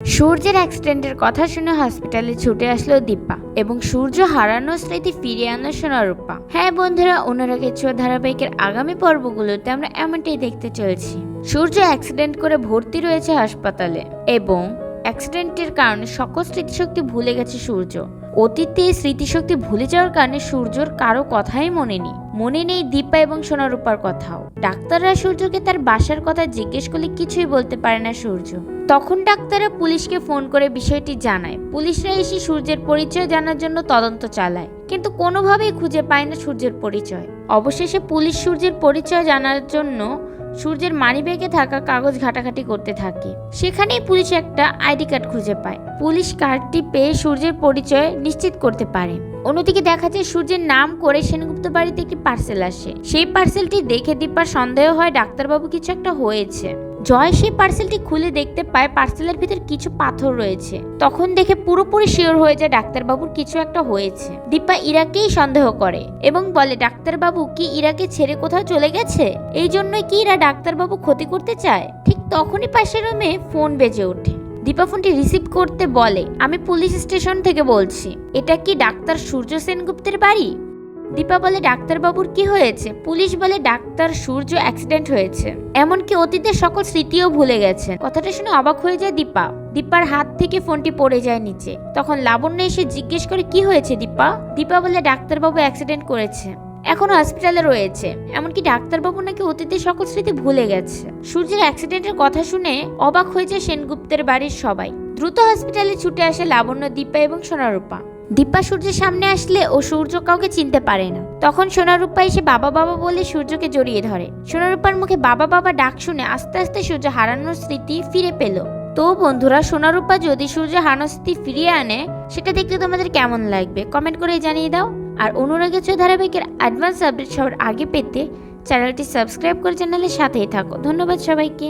সূর্যের অ্যাক্সিডেন্টের কথা শুনে হসপিটালে ছুটে আসলো দীপা এবং সূর্য হারানোর স্মৃতি ফিরিয়ে আনো সোনারূপা। হ্যাঁ বন্ধুরা, অনুরাগের কিছু ধারাবাহিকের আগামী পর্বগুলোতে আমরা এমনটাই দেখতে চলছি। সূর্য অ্যাক্সিডেন্ট করে ভর্তি রয়েছে হাসপাতালে এবং অ্যাক্সিডেন্টের কারণে সকল স্মৃতিশক্তি ভুলে গেছে সূর্য। অতীতে স্মৃতিশক্তি ভুলে যাওয়ার কারণে সূর্যর কারও কথাই মনে নেই। মনে নেই দীপা এবং সোনারূপার কথাও। ডাক্তাররা সূর্যকে তার বাসার কথা জিজ্ঞেস করলে কিছুই বলতে পারে না সূর্য। তখন ডাক্তাররা পুলিশকে ফোন করে বিষয়টি জানায়। পুলিশরা এসে সূর্যের পরিচয় জানার জন্য তদন্ত চালায়। কিন্তু কোনোভাবেই খুঁজে পায় না সূর্যের পরিচয়। অবশেষে পুলিশ সূর্যের পরিচয় জানার জন্য সূর্যের মানিব্যাগে থাকা কাগজ ঘাটাঘাটি করতে থাকে। সেখানেই পুলিশ একটা আইডি কার্ড খুঁজে পায়। পুলিশ কার্ডটি পেয়ে সূর্যের পরিচয় নিশ্চিত করতে পারে। অন্যদিকে দেখা যায় সূর্যের নাম করে সেনগুপ্ত বাড়িতে একটি পার্সেল আসে। সেই পার্সেলটি দেখে দীপার সন্দেহ হয় ডাক্তারবাবু কিছু একটা হয়েছে। জয় সেই পার্সেলটি খুলে দেখতে পায় পার্সেলের ভিতর কিছু পাথর রয়েছে। তখন দেখে পুরোপুরি শিওর হয়ে যায় ডাক্তারবাবুর কিছু একটা হয়েছে। দীপা ইরাকেই সন্দেহ করে এবং বলে, ডাক্তারবাবু, কি ইরাকে ছেড়ে কোথাও চলে গেছে? এই জন্যই কি ইরা ডাক্তারবাবু ক্ষতি করতে চায়? ঠিক তখনই পাশের রুমে ফোন বেজে ওঠে। দীপা ফোনটি রিসিভ করতে বলে, আমি পুলিশ স্টেশন থেকে বলছি। এটা কি ডাক্তার সূর্য সেনগুপ্তের বাড়ি? দীপা বলে, ডাক্তারবাবুর কি হয়েছে? পুলিশ বলে, ডাক্তার সূর্য অ্যাক্সিডেন্ট হয়েছে। এমনকি অতীতের সকল স্মৃতিও ভুলে গেছে কথাটা শুনে অবাক হয়ে যায় দীপা। দীপার হাত থেকে ফোনটি পড়ে যায় নিচে। তখন লাবণ্য এসে জিজ্ঞেস করে, কি হয়েছে দীপা? দীপা বলে, ডাক্তারবাবু অ্যাক্সিডেন্ট করেছে। এখন হসপিটালে রয়েছে। এমনকি ডাক্তারবাবু নাকি অতীতের সকল স্মৃতি ভুলে গেছে। সূর্যের অ্যাক্সিডেন্টের কথা শুনে অবাক হয়ে যায় সেনগুপ্তের বাড়ির সবাই। দ্রুত হসপিটালে ছুটে আসে লাবণ্য, দীপা এবং সোনারূপা। দীপা সূর্যের সামনে আসলে ও সূর্য কাউকে চিনতে পারে না। তখন সোনারূপা এসে বাবা বাবা বলে সূর্যকে জড়িয়ে ধরে। সোনারূপার মুখে বাবা বাবা ডাক শুনে আস্তে আস্তে সূর্য হারানোর স্মৃতি ফিরে পেল। তো বন্ধুরা, সোনারূপা যদি সূর্য হারানোর স্মৃতি ফিরিয়ে আনে, সেটা দেখতে তোমাদের কেমন লাগবে? কমেন্ট করে জানিয়ে দাও। আর অনুরাগের চো ধারাবাহিকের অ্যাডভান্স আপডেট সবার আগে পেতে চ্যানেলটি সাবস্ক্রাইব করে চ্যানেলের সাথেই থাকো। ধন্যবাদ সবাইকে।